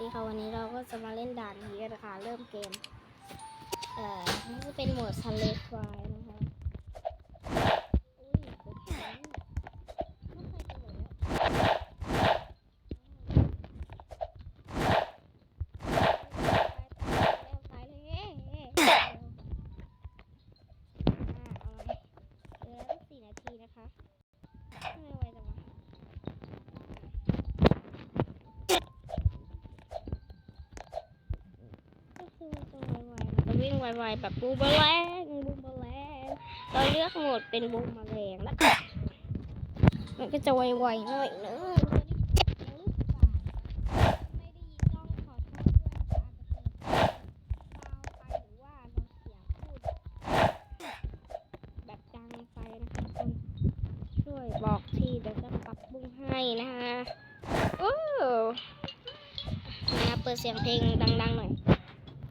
ดีค่ะวันนี้เราก็จะมาเล่นด่านนี้กันนะคะเริ่มเกม เอ่อนี่จะเป็นโหมดซันเลฟไฟนะคะ อุ้ยกดแขนไม่เคยจะหมดแล้วไปเลยอะเอาไว้เหลือสี่นาทีนะคะทำไมไวจังวะ ก็ คือมันจะไวๆมันจะวิ่งไวๆแบบบูมเบอร์แรงบูมเบอร์แรงเราเลือกโหมดเป็นบูมเบอร์แรงแล้วก็มันก็จะไวๆหน่อยนอะไม่ได้ยินต้องขอโทษด้วยนะคะอาไปหรือว่าเราเสียงพูดแบบดังไปนะคะคนช่วยบอกทีเดี๋ยวจะปรับปรุงให้นะคะโอ้นะเปิดเสียงเพลงดังๆหน่อย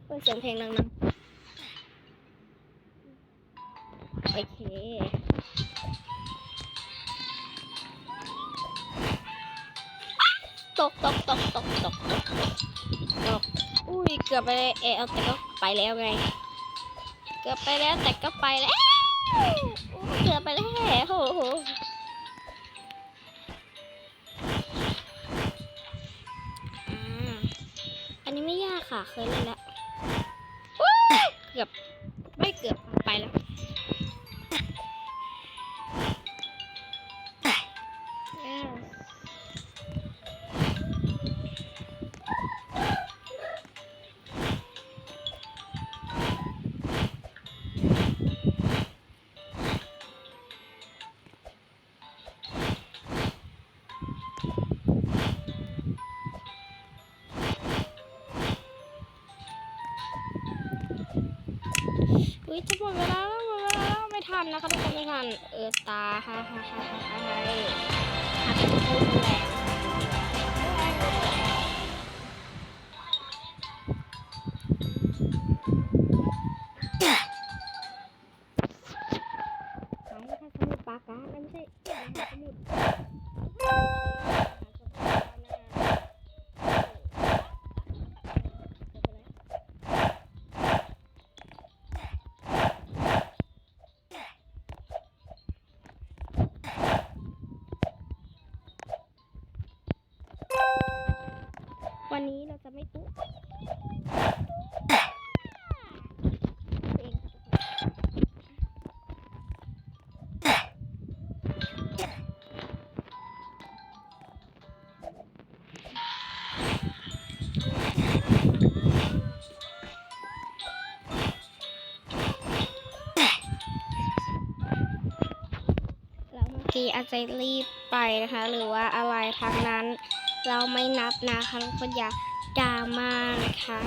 เปิดเสียงเพลงดังๆ โอเคตกตกตกตกตกตกตกอุ้ยเกือบไปเออแต่ก็ไปแล้วไง เกือบไปแล้วแต่ก็ไปแล้วเกือบไปแล้วโอ้โหอันนี้ไม่ยากค่ะเคยเล่นแล้ว กือบไม่เกือบไปแล้ว ยจะหมดเวลาแล้วหมดเวลาแล้วไม่ทันนะคะทุกคนไม่ทัน เออตาฮ่าฮ่าฮ่าฮ่าฮ่าฮ่าหักพูดแรงห ดีอาจจะรีบไปนะคะ หรือว่าอะไรทางนั้น เราไม่นับนะคะทุกคนอย่าดราม่านะคะ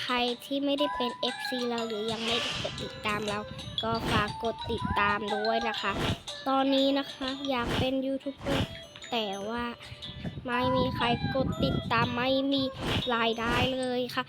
ใครที่ไม่ได้เป็น FC เราหรือยังไม่ได้กดติดตามเรา ก็ฝากกดติดตามด้วยนะคะ ตอนนี้นะคะอยากเป็นยูทูบเบอร์แต่ว่าไม่มีใครกดติดตามไม่มีรายได้เลยค่ะ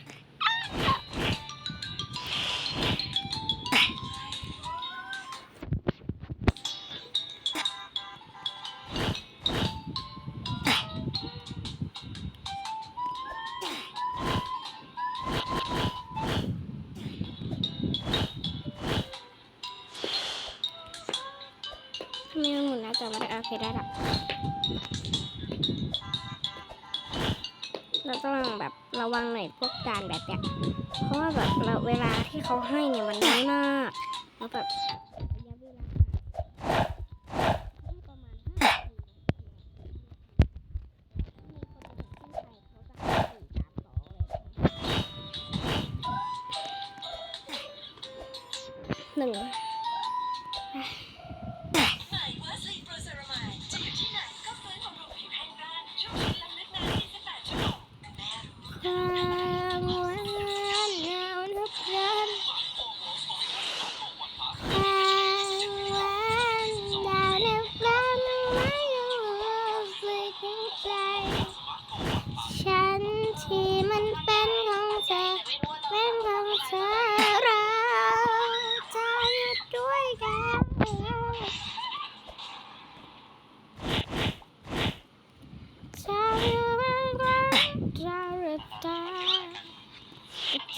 จอไม่ได้โอเคได้ละเราต้องแบบระวังหน่อยพวกการแบบเนี้ยเพราะว่าแบบเราเวลาที่เขาให้เนี่ยมันน้อยมากแล้วแบบ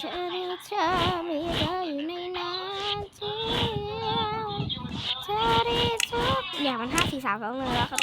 เธอเดียวเธออยู่ในนาทีเธอที่สุดอย่างมันห้าสี่สามสองหนึ่งแล้วครับ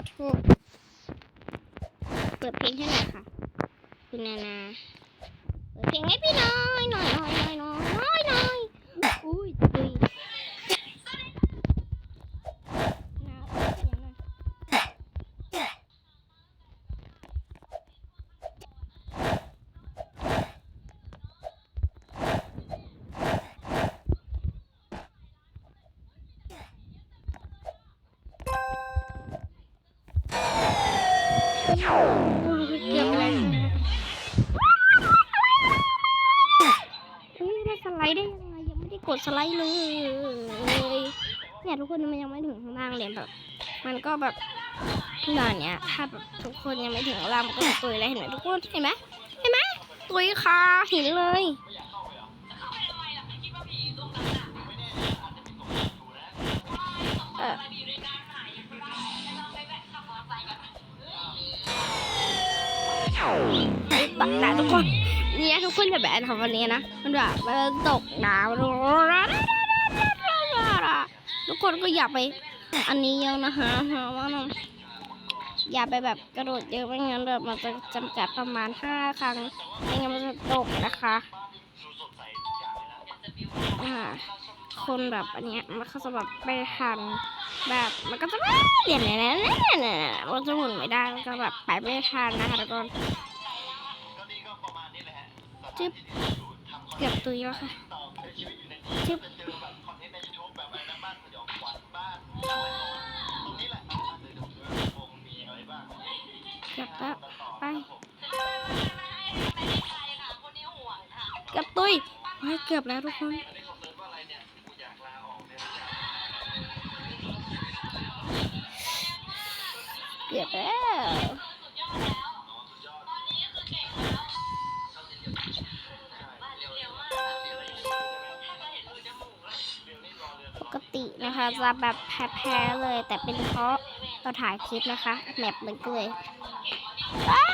อโทษ เปิดเพลงให้หน่อยค่ะ คุณนานา เปิดเพลงให้พี่น้อยหน่อยหน่อยหน่อยหน่อยหน่อยตุยนาเปิดเสียงหน่อยโอ้ย เกือบไปแล้วเฮ้ยได้สไลด์ได้ยังไงยังไม่ได้กดสไลด์เลยเนี่ยทุกคนมันยังไม่ถึงข้างล่างเลยแบบ มันก็แบบตอนเนี้ยถ้าแบบทุกคนยังไม่ถึงล่างมันก็ตุยแล้วเห็นไหมทุกคนเห็นไหมเห็นไหมตุยคาหินเลยเออ ไอ้ตักนะทุกคน เนี่ยทุกคนอย่าแบนคำวันนี้นะ มันแบบมันตกน้ำทุกคนก็อย่าไป อันนี้เยอะนะคะเพราะว่าอย่าไปแบบกระโดดเยอะไม่งั้นแบบมันจะจำกัดประมาณห้าครั้งไม่งั้นมันจะตกนะคะอ่า คนแบบอันเนี้ยมันก็จะแบบไปทันแบบมันก็จะเดี๋ยวเนี่ยเนี่ยเนี่ยเนี่ยมันจะหมุนไม่ได้มันก็แบบไปไม่ทันนะคะทุกคนก็นี่ก็ประมาณนี้แหละฮะจึ๊บเกือบตุยแล้วค่ะจึ๊บเจอแบบคอนเทนต์ในยูทูบแบบอะไรนะบ้านสยองขวัญบ้านอะไรตรงนี้แหละบ้านเลยคงมีอะไรบ้างเกือบแล้วไปเกือบตุยเฮ้ยเกือบแล้วทุกคน จมูกแล้วปกตินะคะจะแบบแพ้ๆเลย แต่เป็นเพราะเราถ่ายคลิปนะคะ แมปมันก็เลยอ้า